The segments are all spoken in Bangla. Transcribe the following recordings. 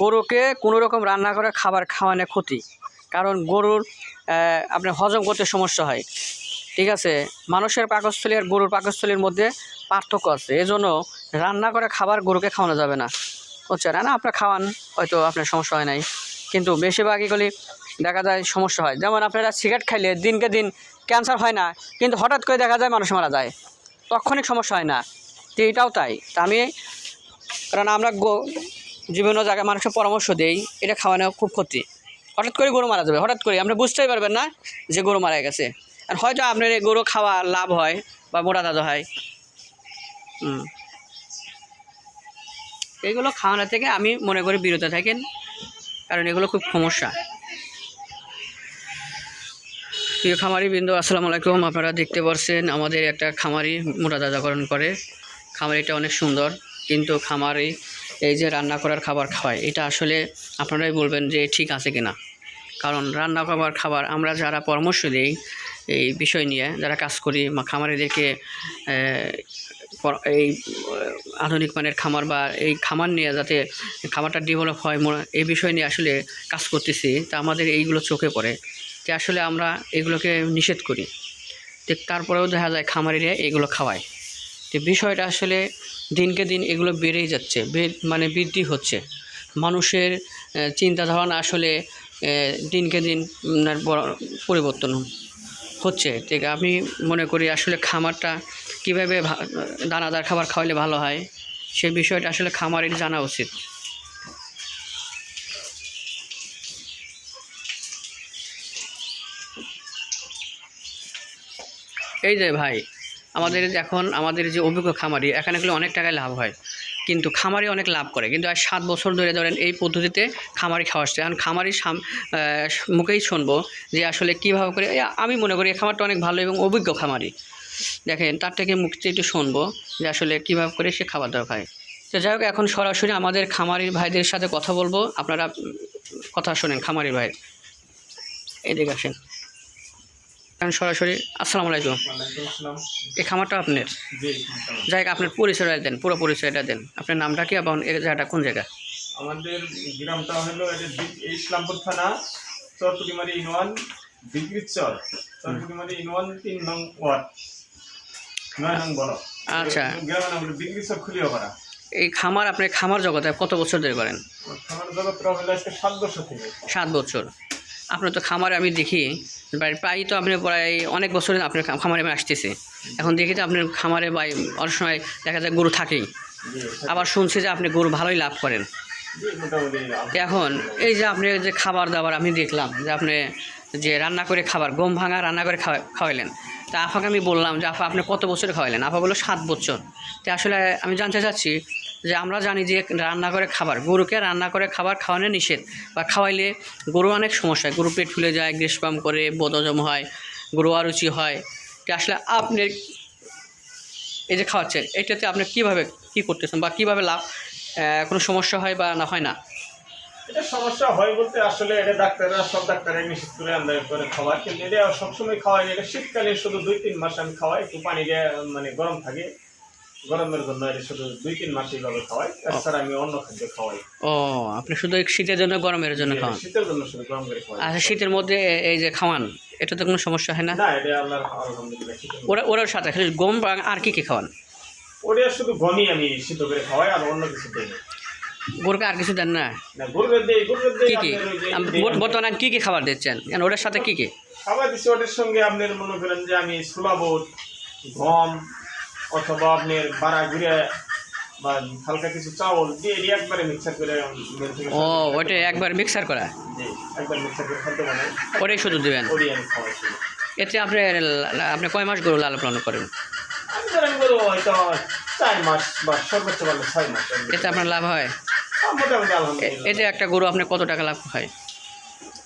গরুকে কোনো রকম রান্না করে খাবার খাওয়ানো ক্ষতি। কারণ গরুর আপনার হজম করতে সমস্যা হয়। ঠিক আছে? মানুষের পাকস্থলী আর গরুর পাকস্থলীর মধ্যে পার্থক্য আছে। এজন্য রান্না করে খাবার গরুকে খাওয়ানো যাবে না। হচ্ছে না না, আপনার খাওয়ান, হয়তো আপনার সমস্যা হয় নাই। কিন্তু বেশিরভাগই গলি দেখা যায় সমস্যা হয়। যেমন আপনারা সিগারেট খাইলে দিনকে দিন ক্যান্সার হয় না, কিন্তু হঠাৎ করে দেখা যায় মানুষ মারা যায়। তখনই সমস্যা হয় না। তো এটাও তাই। তা আমি, কারণ আমরা বিভিন্ন জায়গায় মানুষের পরামর্শ দেই, এটা খাওয়ানো খুব ক্ষতি। হঠাৎ করে গরু মারা যাবে, হঠাৎ করে, আপনি বুঝতেই পারবেন না যে গরু মারা গেছে। আর হয়তো আপনার এই গরু খাওয়া লাভ হয় বা মোটা তাজা হয়। এগুলো খাওয়ানো থেকে আমি মনে করি বিরত থাকেন, কারণ এগুলো খুব সমস্যা। প্রিয় খামারি বিন্দু আসসালামু আলাইকুম। আপনারা দেখতে পাচ্ছেন আমাদের একটা খামারি মোটা তাজাকরণ করে। খামারিটা অনেক সুন্দর, কিন্তু খামারি এই যে রান্না করার খাবার খাওয়ায়, এটা আসলে আপনারাই বলবেন যে ঠিক আছে কিনা। কারণ রান্না করার খাবার আমরা যারা পরামর্শ দিই এই বিষয় নিয়ে, যারা কাজ করি খামারিদেরকে এই আধুনিক মানের খামার বা এই খামার নিয়ে যাতে খামারটা ডেভেলপ হয় এই বিষয় নিয়ে আসলে কাজ করতেছি, তা আমাদের এইগুলো চোখে পড়ে। যে আসলে আমরা এগুলোকে নিষেধ করি। তারপরেও দেখা যায় খামারিরা এগুলো খাওয়ায়। তো বিষয়টা আসলে দিনকে দিন এগুলো বেড়েই যাচ্ছে মানে বৃদ্ধি হচ্ছে। মানুষের চিন্তা ধারণা আসলে দিনকে দিন পরিবর্তন হচ্ছে। ঠিক, আমি মনে করি আসলে খামারটা কীভাবে দানাদার খাবার খাওয়ালে ভালো হয়, সে বিষয়টা আসলে খামারের জানা উচিত। এই যে ভাই আমাদের এখন, আমাদের যে অভিজ্ঞ খামারি, এখানে গেলে অনেক টাকায় লাভ হয়। কিন্তু খামারি অনেক লাভ করে। কিন্তু আর সাত বছর ধরে ধরেন এই পদ্ধতিতে খামারি খাওয়া আসছে এখন খামারি সাম মুখেই শুনব যে আসলে কীভাবে করে আমি মনে করি এই খামারটা অনেক ভালো এবং অভিজ্ঞ খামারি। দেখেন, তার থেকে মুখ থেকে একটু শুনব যে আসলে কীভাবে করে সে খাবার দাবার খায় তো যাই হোক, এখন সরাসরি আমাদের খামারির ভাইদের সাথে কথা বলব। আপনারা কথা শোনেন খামারির ভাই। এদিকে আসেন। এখন সরাসরি আসসালামু আলাইকুম। এই খামারটা আপনার। যাই আপনার পরিচয়টা দেন পুরো পরিচয়টা দেন। আপনার নামটা কি এবং এই জায়গাটা কোন জায়গা? আমাদের গ্রামটা হলো এই ইসলামপুর থানা চরপুটিমারি ইউনিয়ন ডিগ্রি চর চরপুটিমারি ইউনিয়ন তিন নং ওয়ার্ড নয় নং বড়। আচ্ছা। গ্রামের নাম ডিগ্রি চর খুলিয়াপাড়া। এই খামার আপনি খামার জগতে কত বছর ধরে করেন? আমার জগৎটা হলো আজকে সাত বছর থেকে। সাত বছর। আপনার তো খামারে আমি দেখি, প্রায় তো আপনি প্রায় অনেক বছর আপনার খামারে আমি আসতেছি। এখন দেখি তো আপনার খামারে বা অনেক সময় দেখা যায় গরু থাকেই। আবার শুনছি যে আপনি গরু ভালোই লাভ করেন। এখন এই যে আপনি যে খাবার দাবার আমি দেখলাম, যে আপনি যে রান্না করে খাবার, গম ভাঙা রান্না করে খাওয়া, খাওয়াইলেন। তা আফাকে আমি বললাম যে, আফা, আপনি কত বছর খাওয়াইলেন? আফা বলল, সাত বছর। তো আসলে আমি জানতে চাচ্ছি যে আমরা জানি যে রান্না করে খাবার, গরুকে রান্না করে খাবার খাওয়ানো নিষেধ বা খাওয়াইলে গরু অনেক সমস্যা হয় গরু পেট ফুলে যায় গ্রীষ্মাম করে বদজম হয় গরু অরুচি হয়। আসলে আপনি এই যে খাওয়াচ্ছেন, এটাতে আপনি কীভাবে কী করতেছেন বা কীভাবে লাভ কোনো সমস্যা হয় বা না হয় না? এটা সমস্যা হয় বলতে আসলে এটা ডাক্তাররা, সব ডাক্তাররা নিষেধ করে আমরা করে খাবার কিন্তু এটা সবসময় খাওয়াই। এটা শীতকালে শুধু দুই তিন মাস আমি খাওয়াই, একটু পানি মানে গরম থাকে। গরমের জন্য এটা শুধু দুই তিন মাস এইভাবে খাওয়াই। তাছাড়া আমি অন্য খাদ্য খাওয়াই। ও আপনি শুধু শীতের জন্য গরমের জন্য খাওয়ান? শীতের জন্য শুধু গরম করে খাওয়াই। আচ্ছা শীতের মধ্যে এই যে খাওয়ান এটা তো কোনো সমস্যা হয় না? না এটা আপনার আলহামদুলিল্লাহ ওরা ওরার সাথে খালি গম বা আর কি কি খাওয়ান? ওটা শুধু গমই আমি শীত করে খাওয়াই আর অন্য কিছু দিই গরুকে আর কিছু দেন না? কি কি? বর্তমানে কি কি খাবার দিচ্ছেন? কেন ওটার সাথে কি কি? খাবার দিচ্ছি ওটার সঙ্গে আপনার মনে করেন যে আমি ছোলা গম অথবা আপনার বাড়া ঘুরে বা হালকা কিছু চাউল দিয়ে একবারে মিক্সার করে ও ওটা একবার মিক্সার করা? জি, একবার মিক্সার করে খাদ্য বানাই। ওটাই শুধু দেবেন? ওটি আমি খাওয়াই এতে আপনি আপনি কয় মাস গরু লালন পালন করেন? আমি গরু হয়তো চার মাস বা সর্বোচ্চ ভালো ছয় মাস। এতে আপনার লাভ হয়? মোটামুটি আলহামদুলিল্লাহ। এতে একটা গরু আপনার কত টাকা লাভ হয়?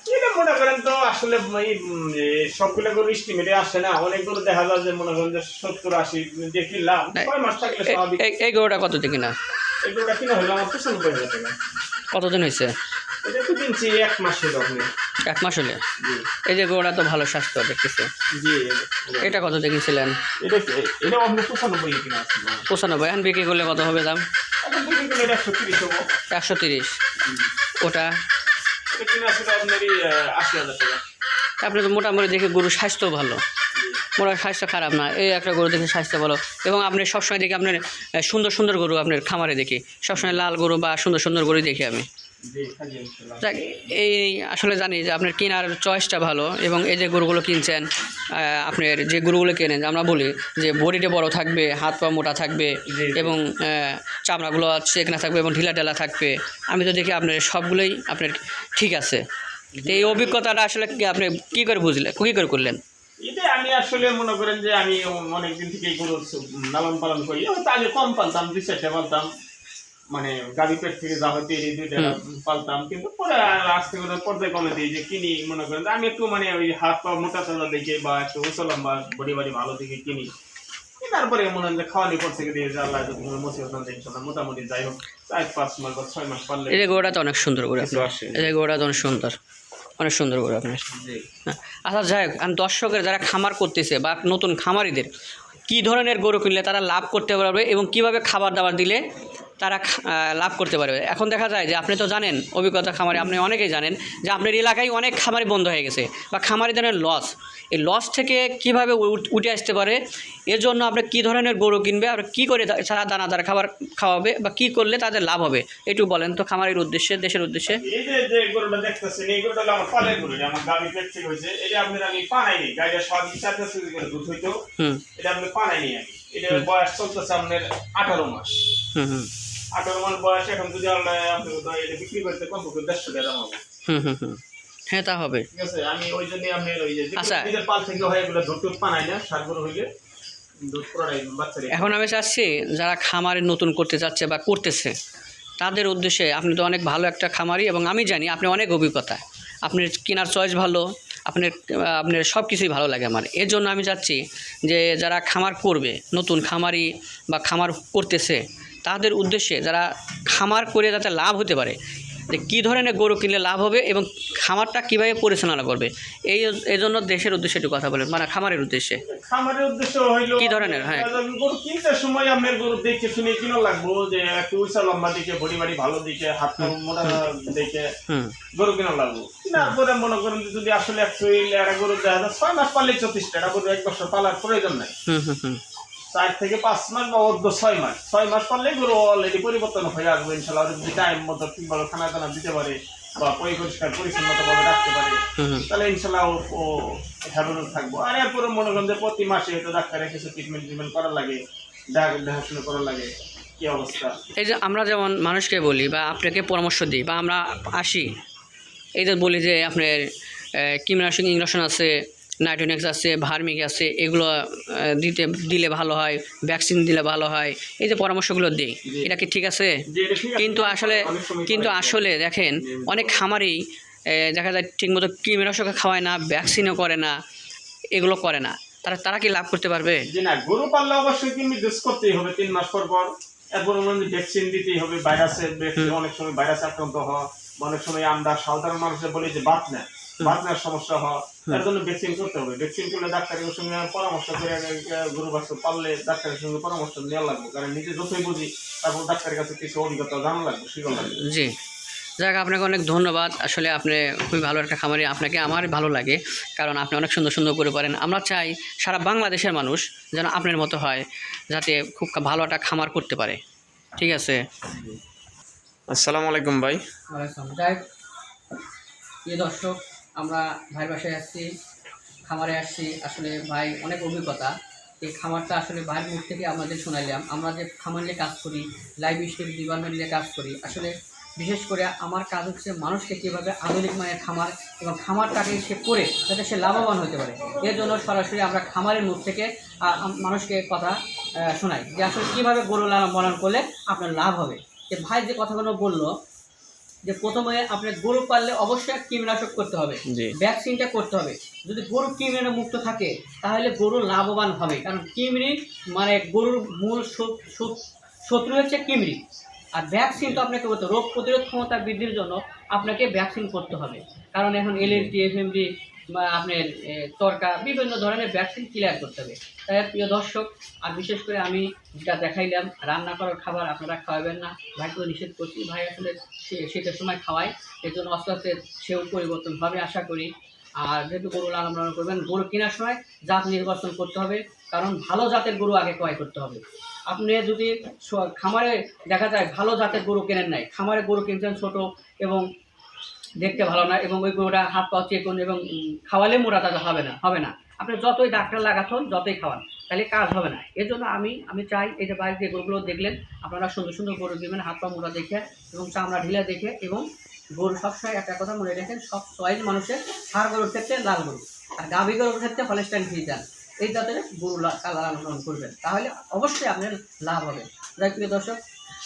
এটা মনে করেন তো আসলে এই সবগুলো গরু স্টিমেটে আসে না। অনেক গরু দেখা যায় যে মনে করেন যে সত্তর আশি দিয়ে কিনলাম না, মাস থাকলে স্বাভাবিক। এই- গরুটা কত থেকে না এই গরুটা কিনা হলো আমার পঁচানব্বই হাজার টাকা। কতদিন হয়েছে? এটা তো কিনছি এক মাস হলো আপনি। এক মাস হলে? এই যে গরুটা তো ভালো স্বাস্থ্য দেখতেছে। জি। এটা কত দেখেছিলেন এটা এটা আপনি পঁচানব্বই কিনা পঁচানব্বই এখন বিক্রি করলে কত হবে দাম? একশো তিরিশ একশো তিরিশ। ওটা? আপনি তো মোটামুটি দেখে গরু স্বাস্থ্য ভালো। মোটা স্বাস্থ্য খারাপ না। এই একটা গরু দেখে স্বাস্থ্য ভালো। এবং আপনি সবসময় দেখি আপনার সুন্দর সুন্দর গরু আপনার খামারে দেখি। সবসময় লাল গরু বা সুন্দর সুন্দর গরু দেখি আমি। এই আসলে জানি যে আপনার কেনার চয়েসটা ভালো এবং এই যে গরুগুলো কিনছেন আপনার যে গরুগুলো কেনেন, আমরা বলি যে বডিটা বড় থাকবে, হাত পা মোটা থাকবে এবং চামড়াগুলো চেকনা থাকবে এবং ঢিলা ঢালা থাকবে। আমি তো দেখি আপনার সবগুলোই আপনার ঠিক আছে। এই অভিজ্ঞতাটা আসলে আপনি কী করে বুঝলেন কী করে করলেন? আমি আসলে মনে করেন যে আমি অনেকদিন থেকে গরু লালন পালন করি। হয়তো আগে কম পালতাম, দুই চারটে পালতাম। মানে গাড়ি পেট থেকে যা হয়তো এই দুইটা পালতাম। কিন্তু পরে আস্তে করে কমে দিই যে কিনি মনে করেন আমি একটু মানে ওই হাত পা মোটা চালা দেখে বা একটু উঁচু লম্বা বডি বাড়ি ভালো দেখে কিনি। তারপরে মনে হয় যে খাওয়ানি পর থেকে দিয়ে যে আল্লাহ যদি কোনো মুসিবত না দেয় ইনশাল্লাহ মোটামুটি যাই হোক চার পাঁচ মাস বা ছয় মাস পারলে এই যে গরুটা তো অনেক সুন্দর এই যে গরুটা তো অনেক সুন্দর। অনেক সুন্দর করে আপনার। হ্যাঁ। আচ্ছা যাই হোক আমি দর্শকের যারা খামার করতেছে বা নতুন খামারিদের কি ধরনের গরু কিনলে তারা লাভ করতে পারবে এবং কীভাবে খাবার দাবার দিলে তারা লাভ করতে পারবে। এখন দেখা যায় যে আপনি তো জানেন অভিজ্ঞতা খামারে আপনি অনেকেই জানেন যে আপনার এলাকায় অনেক খামারি বন্ধ হয়ে গেছে বা খামারিদের লস এই লস থেকে কীভাবে উঠে আসতে পারে? এর জন্য আপনি কী ধরনের গরু কিনবে আর কী করে তারা দানাদার খাবার খাওয়াবে বা কী করলে তাদের লাভ হবে? একটু বলেন তো খামারের উদ্দেশ্যে দেশের উদ্দেশ্যে। এই যে যে গরুটা দেখতেছেন এই গরুটা আমার পালের গরু এটা আমার গাড়ি পেট হয়েছে এটা আপনার আমি পানাইনি গাড়িটা সব চার পাঁচ করে দুধ হইতো। হুম। এটা আপনি পানাইনি আমি। এটা বয়স চলতেছে আপনার আঠারো মাস। হুম হুম। আঠারো মাস বয়স এখন যদি আমরা আপনি এটা বিক্রি করতে কম দেড়শো টাকা দাম হবে। হুম হুম হুম। হ্যাঁ তা হবে। ঠিক আছে আমি ওই জন্য আপনার ওই যে আচ্ছা। নিজের পাল থেকে হয় এগুলো দুধ টুধ পানাই না সার হইলে দুধ পুরাই বাচ্চারা এখন আমি চাচ্ছি যারা খামারে নতুন করতে চাচ্ছে বা করতেছে তাদের উদ্দেশ্যে আপনি তো অনেক ভালো একটা খামারি এবং আমি জানি আপনি অনেক অভিজ্ঞতা। আপনার কেনার চয়েস ভালো আপনার আপনার সব কিছুই ভালো লাগে আমার। এর জন্য আমি চাচ্ছি যে যারা খামার করবে নতুন খামারি বা খামার করতেছে তাদের উদ্দেশ্যে যারা খামার করে যাতে লাভ হতে পারে যে কী ধরনের গরু কিনলে লাভ হবে এবং খামারটা কীভাবে পরিচালনা করবে এই এই জন্য দেশের উদ্দেশ্যে একটু কথা বলেন মানে খামারের উদ্দেশ্যে। খামারের উদ্দেশ্য হইল কি ধরনের? হ্যাঁ। গরু কিনতে সময় আপনার গরু দেখে শুনে কিনা লাগবো যে একটু উঁচা লম্বা দিকে বডি বাড়ি ভালো দিকে হাত মোটা দেখে গরু কিনা লাগবো। কিনার পরে মনে করেন যদি আসলে একশো গরু দেখা যায় ছয় মাস পারলেই চল্লিশটা একটা গরু এক বছর পালার প্রয়োজন নাই। হুম হুম হুম। চার থেকে পাঁচ মাস বা অর্ধ ছয় মাস। ছয় মাস পারলে গরু অলরেডি পরিবর্তন হয়ে আসবে ইনশাল্লাহ যদি টাইম মতো ঠিকভাবে খানা দানা দিতে পারে বা পরিষ্কার পরিচ্ছন্নতাভাবে রাখতে পারে তাহলে ইনশাল্লাহ ও ও থাকব। আর এরপরে মনে করেন যে প্রতি মাসে হয়তো ডাক্তারের কিছু ট্রিটমেন্ট ট্রিটমেন্ট করার লাগে দেখা- দেখাশোনা করার লাগে কি অবস্থা? এই যে আমরা যেমন মানুষকে বলি বা আপনাকে পরামর্শ দিই বা আমরা আসি এই যে বলি যে আপনার কিমনাশন ইঞ্জেকশন আছে নাইট্রোনেক্স আছে ভার্মিক আছে এগুলো দিতে দিলে ভালো হয় ভ্যাকসিন দিলে ভালো হয় এই যে পরামর্শগুলো দিই। এটা কি ঠিক আছে? কিন্তু আসলে কিন্তু আসলে দেখেন অনেক খামারেই দেখা যায় ঠিকমতো কীটনাশক খাওয়ায় না ভ্যাকসিনও করে না এগুলো করে না তারা তারা কি লাভ করতে পারবে? না গরু পাললে অবশ্যই ডোজ করতেই হবে তিন মাস পর পর। এরপর ভ্যাকসিন দিতেই হবে ভাইরাসের অনেক সময় ভাইরাস আক্রান্ত হওয়া অনেক সময় আমরা সাধারণ মানুষের বলি যে নেয় বাত নেওয়ার সমস্যা হওয়া এর জন্য ভ্যাকসিন করতে হবে। ভ্যাকসিন করলে ডাক্তারের সঙ্গে পরামর্শ করে গরু বাচ্চা পাললে ডাক্তারের সঙ্গে পরামর্শ নেওয়া লাগবে। কারণ নিজে যতই বুঝি তারপর ডাক্তারের কাছে কিছু অভিজ্ঞতা জানা লাগবে শিখা লাগবে। জি। যাক আপনাকে অনেক ধন্যবাদ। আসলে আপনি খুবই ভালো একটা খামারি আপনাকে আমার ভালো লাগে। কারণ আপনি অনেক সুন্দর সুন্দর করে পারেন আমরা চাই সারা বাংলাদেশের মানুষ যেন আপনার মতো হয় যাতে খুব ভালো একটা খামার করতে পারে। ঠিক আছে? আসসালামু আলাইকুম ভাই। দর্শক আমরা ভাইয়ের বাসায় আসছি, খামারে আসছি। আসলে ভাই অনেক অভিজ্ঞতা। এই খামারটা আসলে ভাইয়ের মুখ থেকে আমাদের শোনাইলাম, আমরা যে খামার নিয়ে কাজ করি লাইভ স্টেপ ডিপার্টমেন্ট নিয়ে কাজ করি, আসলে বিশেষ করে আমার কাজ হচ্ছে মানুষকে কীভাবে আধুনিক মানের খামার এবং খামারটাকে সে করে যাতে সে লাভবান হতে পারে। এর জন্য সরাসরি আমরা খামারের মুখ থেকে মানুষকে কথা শোনাই যে আসলে কীভাবে গরু লালন পালন করলে আপনার লাভ হবে। যে ভাই যে কথাগুলো বলল যে প্রথমে আপনার গরু পাললে অবশ্যই কীটনাশক করতে হবে। ভ্যাকসিনটা করতে হবে। যদি গরু কৃমিনে মুক্ত থাকে তাহলে গরু লাভবান হবে। কারণ কৃমিনি মানে গরুর মূল শত- শত- শত্রু হচ্ছে কৃমিনি। আর ভ্যাকসিন তো আপনাকে বলতে রোগ প্রতিরোধ ক্ষমতা বৃদ্ধির জন্য আপনাকে ভ্যাকসিন করতে হবে। কারণ এখন এলএসডি এফএমডি আপনার তরকা, বিভিন্ন ধরনের ভ্যাকসিন ক্লিয়ার করতে হবে। তাই প্রিয় দর্শক, আর বিশেষ করে আমি যেটা দেখাইলাম, রান্না করার খাবার আপনারা খাওয়াবেন না। ভাই তো নিষেধ করছি, ভাই আসলে শীতের সময় খাওয়ায়। এর জন্য আস্তে আস্তে সেও পরিবর্তন হবে আশা করি। আর যেহেতু গরু লালন পালন করবেন, গরু কেনার সময় জাত নির্বাচন করতে হবে, কারণ ভালো জাতের গরু আগে ক্রয় করতে হবে। আপনি যদি খামারে দেখা যায় ভালো জাতের গরু কেনেন নাই, খামারে গরু কিনছেন ছোট এবং দেখতে ভালো না এবং ওই গরুটা হাত পা চেকুন এবং খাওয়ালে মোটা তাজা হবে না হবে না। আপনি যতই ডাক্তার লাগাতুন যতই খাওয়ান, তাহলে কাজ হবে না। এর জন্য আমি আমি চাই এই যে বাইরে যে গরুগুলো দেখলেন, আপনারা সুন্দর সুন্দর গরু দিবেন, হাত পা মোটা দেখে এবং চামড়া ঢিলা দেখে এবং গরু সবসময় একটা কথা মনে রাখেন, সব চয়েস মানুষের সার গরুর ক্ষেত্রে লাল গরু, আর গাভী গরুর ক্ষেত্রে হলেস্টাইন ফিজান এই জাতের গরু লালন করবেন। তাহলে অবশ্যই আপনার লাভ হবে। যাই প্রিয় দর্শক,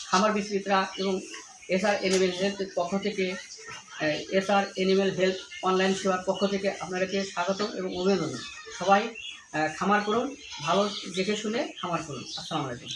খামার বিক্রেতা এবং এসআর এনিমেল পক্ষ থেকে এসআর এনিম্যাল হেলথ অনলাইন সেবার পক্ষ থেকে আপনাদেরকে স্বাগত এবং অভিনন্দন। সবাই খামার করুন, ভালো দেখে শুনে খামার করুন। আসসালামু আলাইকুম।